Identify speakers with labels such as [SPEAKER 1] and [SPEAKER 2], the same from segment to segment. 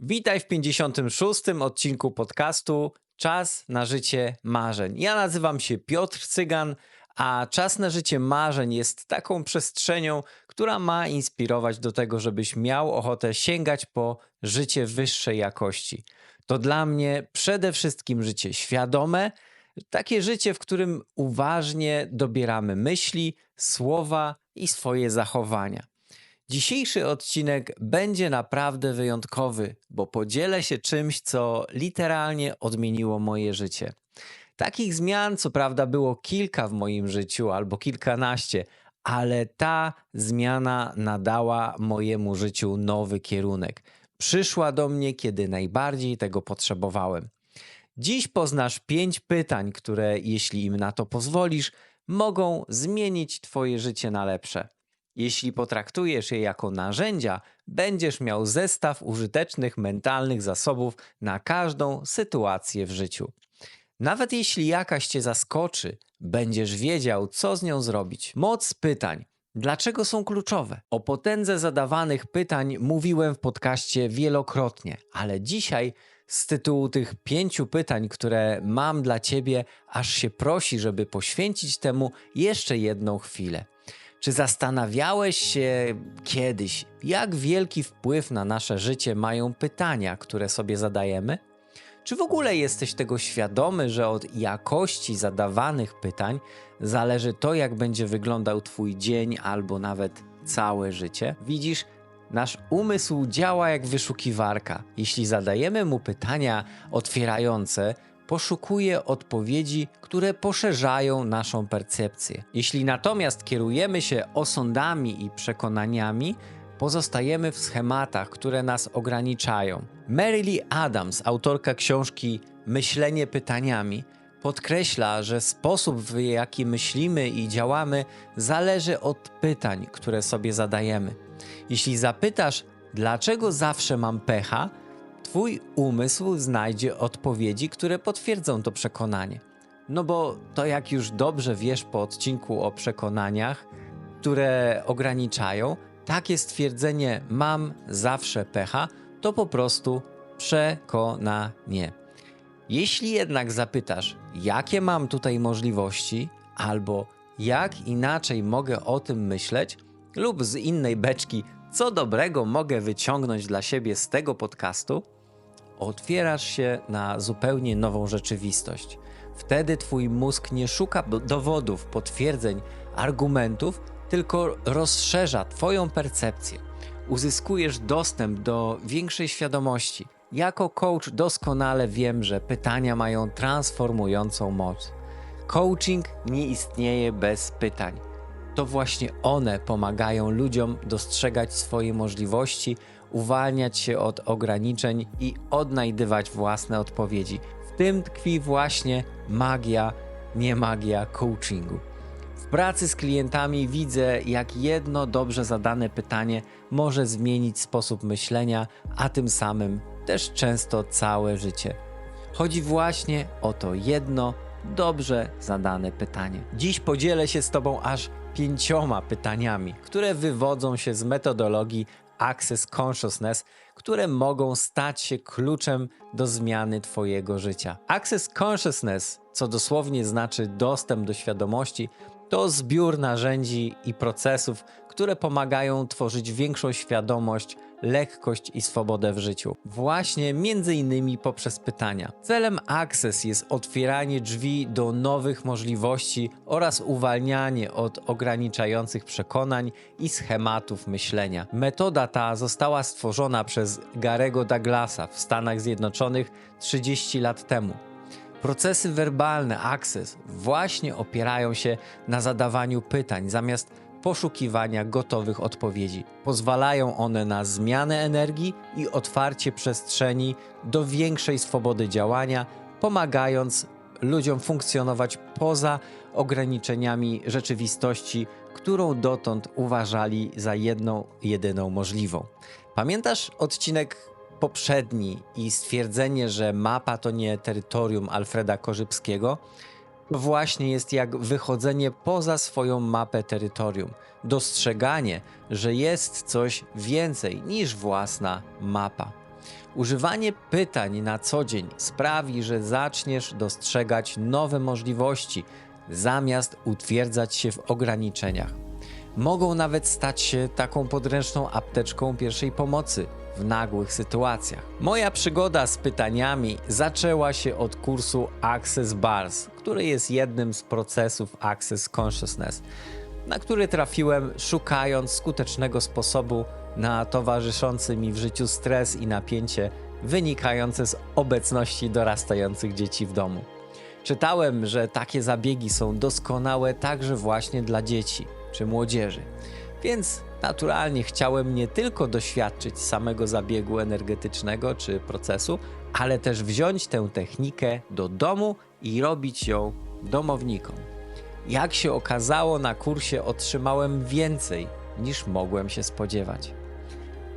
[SPEAKER 1] Witaj w 56. odcinku podcastu Czas na życie marzeń. Ja nazywam się Piotr Cygan, a Czas na życie marzeń jest taką przestrzenią, która ma inspirować do tego, żebyś miał ochotę sięgać po życie wyższej jakości. To dla mnie przede wszystkim życie świadome, takie życie, w którym uważnie dobieramy myśli, słowa i swoje zachowania. Dzisiejszy odcinek będzie naprawdę wyjątkowy, bo podzielę się czymś, co literalnie odmieniło moje życie. Takich zmian, co prawda, było kilka w moim życiu albo kilkanaście, ale ta zmiana nadała mojemu życiu nowy kierunek. Przyszła do mnie, kiedy najbardziej tego potrzebowałem. Dziś poznasz pięć pytań, które, jeśli im na to pozwolisz, mogą zmienić Twoje życie na lepsze. Jeśli potraktujesz je jako narzędzia, będziesz miał zestaw użytecznych mentalnych zasobów na każdą sytuację w życiu. Nawet jeśli jakaś cię zaskoczy, będziesz wiedział, co z nią zrobić. Moc pytań. Dlaczego są kluczowe? O potędze zadawanych pytań mówiłem w podcaście wielokrotnie, ale dzisiaj z tytułu tych pięciu pytań, które mam dla ciebie, aż się prosi, żeby poświęcić temu jeszcze jedną chwilę. Czy zastanawiałeś się kiedyś, jak wielki wpływ na nasze życie mają pytania, które sobie zadajemy? Czy w ogóle jesteś tego świadomy, że od jakości zadawanych pytań zależy to, jak będzie wyglądał Twój dzień albo nawet całe życie? Widzisz, nasz umysł działa jak wyszukiwarka. Jeśli zadajemy mu pytania otwierające, poszukuje odpowiedzi, które poszerzają naszą percepcję. Jeśli natomiast kierujemy się osądami i przekonaniami, pozostajemy w schematach, które nas ograniczają. Mary Lee Adams, autorka książki Myślenie pytaniami, podkreśla, że sposób, w jaki myślimy i działamy, zależy od pytań, które sobie zadajemy. Jeśli zapytasz, dlaczego zawsze mam pecha, Twój umysł znajdzie odpowiedzi, które potwierdzą to przekonanie. No bo to, jak już dobrze wiesz po odcinku o przekonaniach, które ograniczają, takie stwierdzenie mam zawsze pecha, to po prostu przekonanie. Jeśli jednak zapytasz, jakie mam tutaj możliwości, albo jak inaczej mogę o tym myśleć, lub z innej beczki, co dobrego mogę wyciągnąć dla siebie z tego podcastu, otwierasz się na zupełnie nową rzeczywistość. Wtedy twój mózg nie szuka dowodów, potwierdzeń, argumentów, tylko rozszerza twoją percepcję. Uzyskujesz dostęp do większej świadomości. Jako coach doskonale wiem, że pytania mają transformującą moc. Coaching nie istnieje bez pytań. To właśnie one pomagają ludziom dostrzegać swoje możliwości, uwalniać się od ograniczeń i odnajdywać własne odpowiedzi. W tym tkwi właśnie magia, nie magia coachingu. W pracy z klientami widzę, jak jedno dobrze zadane pytanie może zmienić sposób myślenia, a tym samym też często całe życie. Chodzi właśnie o to jedno dobrze zadane pytanie. Dziś podzielę się z Tobą aż pięcioma pytaniami, które wywodzą się z metodologii Access Consciousness, które mogą stać się kluczem do zmiany Twojego życia. Access Consciousness, co dosłownie znaczy dostęp do świadomości, to zbiór narzędzi i procesów, które pomagają tworzyć większą świadomość lekkość i swobodę w życiu. Właśnie między innymi poprzez pytania. Celem Access jest otwieranie drzwi do nowych możliwości oraz uwalnianie od ograniczających przekonań i schematów myślenia. Metoda ta została stworzona przez Garego Douglasa w Stanach Zjednoczonych 30 lat temu. Procesy werbalne Access właśnie opierają się na zadawaniu pytań zamiast poszukiwania gotowych odpowiedzi. Pozwalają one na zmianę energii i otwarcie przestrzeni do większej swobody działania, pomagając ludziom funkcjonować poza ograniczeniami rzeczywistości, którą dotąd uważali za jedną, jedyną możliwą. Pamiętasz odcinek poprzedni i stwierdzenie, że mapa to nie terytorium Alfreda Korzybskiego? właśnie jest jak wychodzenie poza swoją mapę terytorium, dostrzeganie, że jest coś więcej niż własna mapa. Używanie pytań na co dzień sprawi, że zaczniesz dostrzegać nowe możliwości, zamiast utwierdzać się w ograniczeniach. Mogą nawet stać się taką podręczną apteczką pierwszej pomocy w nagłych sytuacjach. Moja przygoda z pytaniami zaczęła się od kursu Access Bars, który jest jednym z procesów Access Consciousness, na który trafiłem szukając skutecznego sposobu na towarzyszący mi w życiu stres i napięcie wynikające z obecności dorastających dzieci w domu. Czytałem, że takie zabiegi są doskonałe także właśnie dla dzieci czy młodzieży. Więc naturalnie chciałem nie tylko doświadczyć samego zabiegu energetycznego czy procesu, ale też wziąć tę technikę do domu i robić ją domownikom. Jak się okazało, na kursie otrzymałem więcej niż mogłem się spodziewać.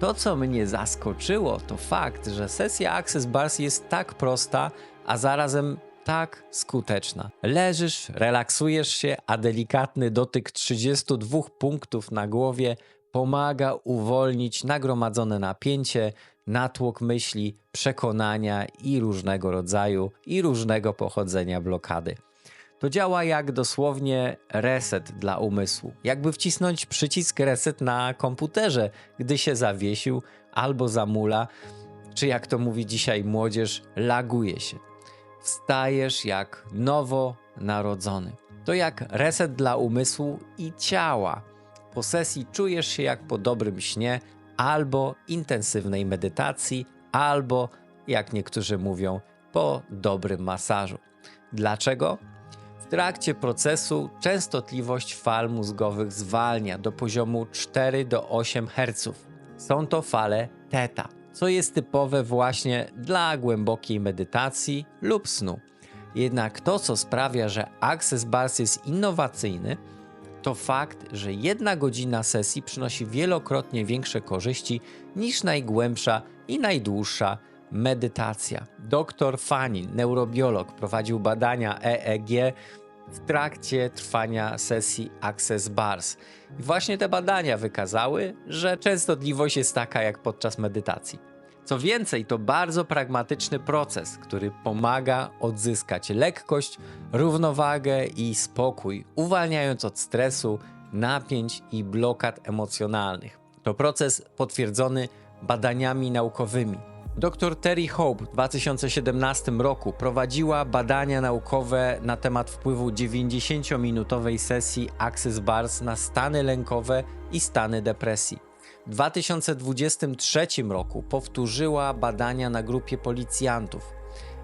[SPEAKER 1] To, co mnie zaskoczyło, to fakt, że sesja Access Bars jest tak prosta, a zarazem tak skuteczna. Leżysz, relaksujesz się, a delikatny dotyk 32 punktów na głowie pomaga uwolnić nagromadzone napięcie, natłok myśli, przekonania i różnego rodzaju i różnego pochodzenia blokady. To działa jak dosłownie reset dla umysłu. Jakby wcisnąć przycisk reset na komputerze, gdy się zawiesił albo zamula, czy jak to mówi dzisiaj młodzież, laguje się. Wstajesz jak nowo narodzony. To jak reset dla umysłu i ciała. Po sesji czujesz się jak po dobrym śnie, albo intensywnej medytacji, albo, jak niektórzy mówią, po dobrym masażu. Dlaczego? W trakcie procesu częstotliwość fal mózgowych zwalnia do poziomu 4 do 8 Hz. Są to fale teta, co jest typowe właśnie dla głębokiej medytacji lub snu. Jednak to, co sprawia, że Access Bars jest innowacyjny, to fakt, że jedna godzina sesji przynosi wielokrotnie większe korzyści niż najgłębsza i najdłuższa medytacja. Dr Fanin, neurobiolog, prowadził badania EEG w trakcie trwania sesji Access Bars. I właśnie te badania wykazały, że częstotliwość jest taka jak podczas medytacji. Co więcej, to bardzo pragmatyczny proces, który pomaga odzyskać lekkość, równowagę i spokój, uwalniając od stresu, napięć i blokad emocjonalnych. To proces potwierdzony badaniami naukowymi. Dr Terry Hope w 2017 roku prowadziła badania naukowe na temat wpływu 90-minutowej sesji Access Bars na stany lękowe i stany depresji. W 2023 roku powtórzyła badania na grupie policjantów.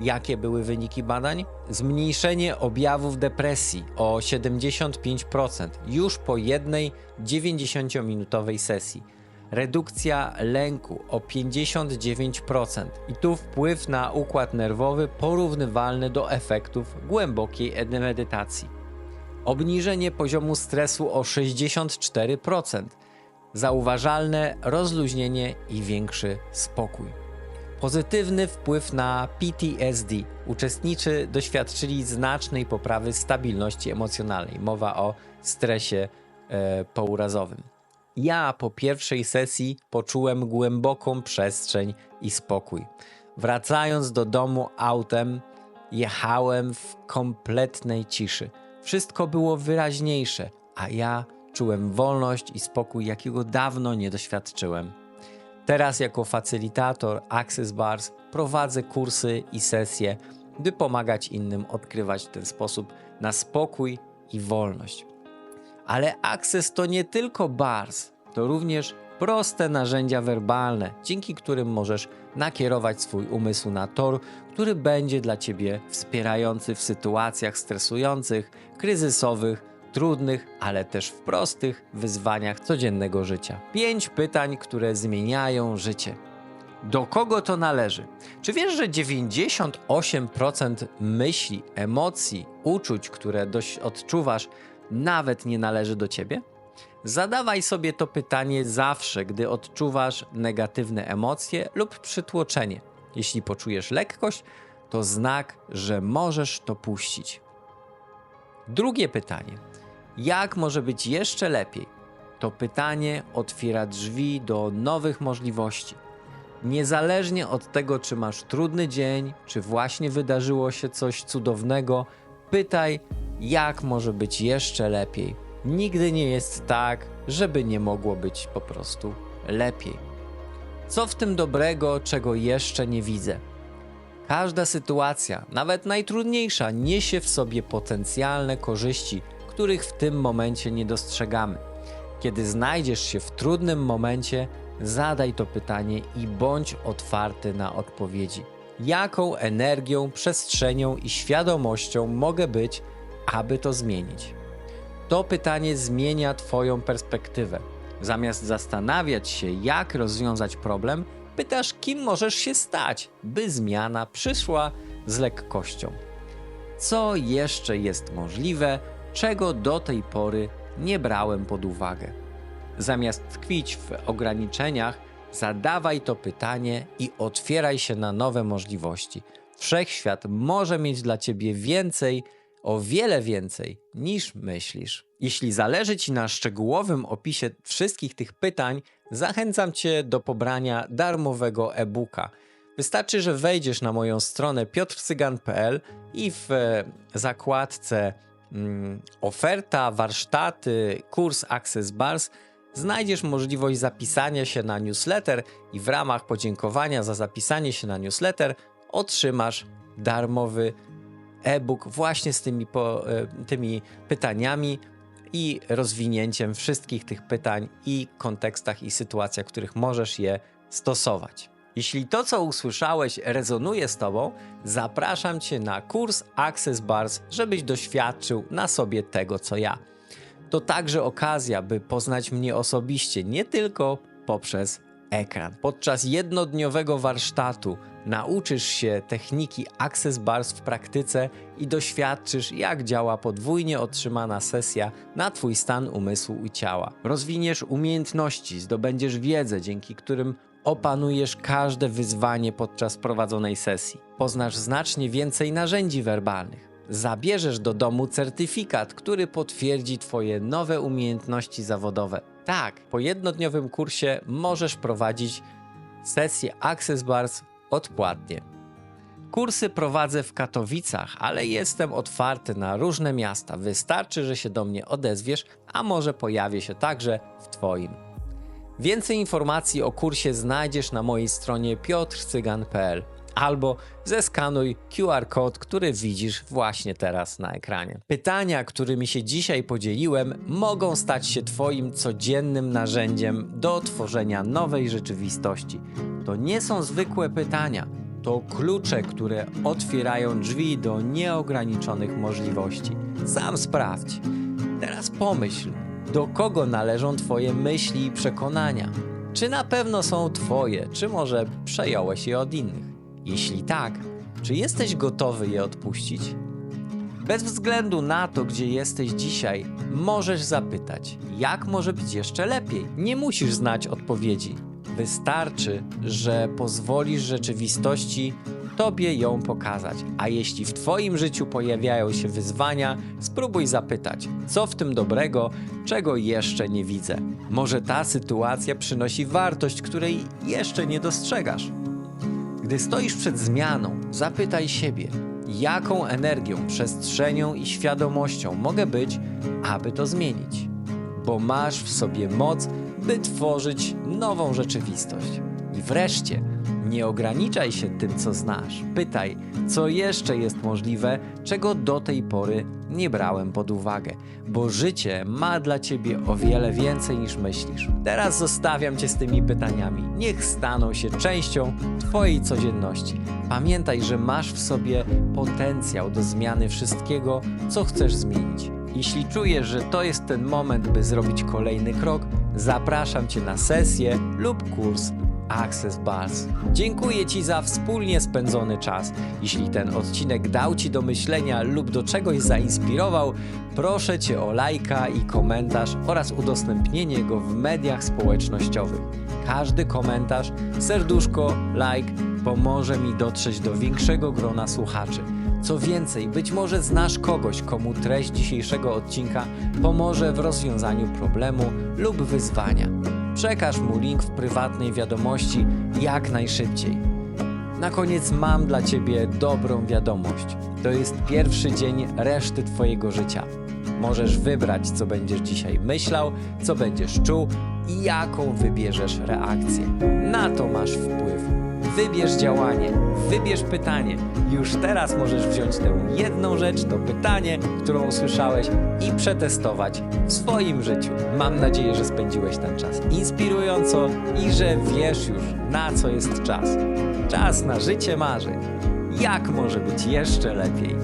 [SPEAKER 1] Jakie były wyniki badań? Zmniejszenie objawów depresji o 75% już po jednej 90-minutowej sesji. Redukcja lęku o 59% i tu wpływ na układ nerwowy porównywalny do efektów głębokiej medytacji. Obniżenie poziomu stresu o 64% zauważalne rozluźnienie i większy spokój. Pozytywny wpływ na PTSD. Uczestnicy doświadczyli znacznej poprawy stabilności emocjonalnej. Mowa o stresie e, pourazowym. Ja po pierwszej sesji poczułem głęboką przestrzeń i spokój. Wracając do domu autem, jechałem w kompletnej ciszy. Wszystko było wyraźniejsze, a ja czułem wolność i spokój, jakiego dawno nie doświadczyłem. Teraz, jako facylitator Access Bars, prowadzę kursy i sesje, by pomagać innym odkrywać w ten sposób na spokój i wolność. Ale Access to nie tylko bars, to również proste narzędzia werbalne, dzięki którym możesz nakierować swój umysł na tor, który będzie dla ciebie wspierający w sytuacjach stresujących, kryzysowych trudnych, ale też w prostych wyzwaniach codziennego życia. Pięć pytań, które zmieniają życie. Do kogo to należy? Czy wiesz, że 98% myśli, emocji, uczuć, które dość odczuwasz, nawet nie należy do ciebie? Zadawaj sobie to pytanie zawsze, gdy odczuwasz negatywne emocje lub przytłoczenie. Jeśli poczujesz lekkość, to znak, że możesz to puścić. Drugie pytanie: jak może być jeszcze lepiej? To pytanie otwiera drzwi do nowych możliwości. Niezależnie od tego, czy masz trudny dzień, czy właśnie wydarzyło się coś cudownego, pytaj, jak może być jeszcze lepiej. Nigdy nie jest tak, żeby nie mogło być po prostu lepiej. Co w tym dobrego, czego jeszcze nie widzę? Każda sytuacja, nawet najtrudniejsza, niesie w sobie potencjalne korzyści, których w tym momencie nie dostrzegamy. Kiedy znajdziesz się w trudnym momencie, zadaj to pytanie i bądź otwarty na odpowiedzi. Jaką energią, przestrzenią i świadomością mogę być, aby to zmienić? To pytanie zmienia Twoją perspektywę. Zamiast zastanawiać się, jak rozwiązać problem, pytasz, kim możesz się stać, by zmiana przyszła z lekkością. Co jeszcze jest możliwe, czego do tej pory nie brałem pod uwagę? Zamiast tkwić w ograniczeniach, zadawaj to pytanie i otwieraj się na nowe możliwości. Wszechświat może mieć dla ciebie więcej, o wiele więcej niż myślisz. Jeśli zależy Ci na szczegółowym opisie wszystkich tych pytań, zachęcam Cię do pobrania darmowego e-booka. Wystarczy, że wejdziesz na moją stronę piotrcygan.pl i w zakładce oferta, warsztaty, kurs Access Bars znajdziesz możliwość zapisania się na newsletter i w ramach podziękowania za zapisanie się na newsletter otrzymasz darmowy e-book właśnie z tymi, po, e, tymi pytaniami i rozwinięciem wszystkich tych pytań i kontekstach i sytuacjach, w których możesz je stosować. Jeśli to, co usłyszałeś, rezonuje z Tobą, zapraszam Cię na kurs Access Bars, żebyś doświadczył na sobie tego, co ja. To także okazja, by poznać mnie osobiście, nie tylko poprzez ekran. Podczas jednodniowego warsztatu nauczysz się techniki Access Bars w praktyce i doświadczysz, jak działa podwójnie otrzymana sesja na Twój stan umysłu i ciała. Rozwiniesz umiejętności, zdobędziesz wiedzę, dzięki którym opanujesz każde wyzwanie podczas prowadzonej sesji. Poznasz znacznie więcej narzędzi werbalnych. Zabierzesz do domu certyfikat, który potwierdzi Twoje nowe umiejętności zawodowe. Tak, po jednodniowym kursie możesz prowadzić sesję Access Bars odpłatnie. Kursy prowadzę w Katowicach, ale jestem otwarty na różne miasta. Wystarczy, że się do mnie odezwiesz, a może pojawię się także w Twoim. Więcej informacji o kursie znajdziesz na mojej stronie piotrcygan.pl albo zeskanuj QR kod, który widzisz właśnie teraz na ekranie. Pytania, którymi się dzisiaj podzieliłem, mogą stać się Twoim codziennym narzędziem do tworzenia nowej rzeczywistości. To nie są zwykłe pytania, to klucze, które otwierają drzwi do nieograniczonych możliwości. Sam sprawdź. Teraz pomyśl, do kogo należą Twoje myśli i przekonania. Czy na pewno są Twoje, czy może przejąłeś je od innych? Jeśli tak, czy jesteś gotowy je odpuścić? Bez względu na to, gdzie jesteś dzisiaj, możesz zapytać, jak może być jeszcze lepiej. Nie musisz znać odpowiedzi. Wystarczy, że pozwolisz rzeczywistości Tobie ją pokazać. A jeśli w Twoim życiu pojawiają się wyzwania, spróbuj zapytać, co w tym dobrego, czego jeszcze nie widzę. Może ta sytuacja przynosi wartość, której jeszcze nie dostrzegasz. Gdy stoisz przed zmianą, zapytaj siebie, jaką energią, przestrzenią i świadomością mogę być, aby to zmienić. Bo masz w sobie moc, by tworzyć nową rzeczywistość. I wreszcie, nie ograniczaj się tym, co znasz. Pytaj, co jeszcze jest możliwe, czego do tej pory nie brałem pod uwagę, bo życie ma dla ciebie o wiele więcej niż myślisz. Teraz zostawiam cię z tymi pytaniami. Niech staną się częścią twojej codzienności. Pamiętaj, że masz w sobie potencjał do zmiany wszystkiego, co chcesz zmienić. Jeśli czujesz, że to jest ten moment, by zrobić kolejny krok, zapraszam cię na sesję lub kurs Access Bars. Dziękuję Ci za wspólnie spędzony czas. Jeśli ten odcinek dał Ci do myślenia lub do czegoś zainspirował, proszę Cię o lajka i komentarz oraz udostępnienie go w mediach społecznościowych. Każdy komentarz, serduszko, like pomoże mi dotrzeć do większego grona słuchaczy. Co więcej, być może znasz kogoś, komu treść dzisiejszego odcinka pomoże w rozwiązaniu problemu lub wyzwania. Przekaż mu link w prywatnej wiadomości jak najszybciej. Na koniec mam dla Ciebie dobrą wiadomość. To jest pierwszy dzień reszty Twojego życia. Możesz wybrać, co będziesz dzisiaj myślał, co będziesz czuł i jaką wybierzesz reakcję. Na to masz wpływ. Wybierz działanie, wybierz pytanie. Już teraz możesz wziąć tę jedną rzecz, to pytanie, którą usłyszałeś i przetestować w swoim życiu. Mam nadzieję, że spędziłeś ten czas inspirująco i że wiesz już, na co jest czas. Czas na życie marzeń. Jak może być jeszcze lepiej?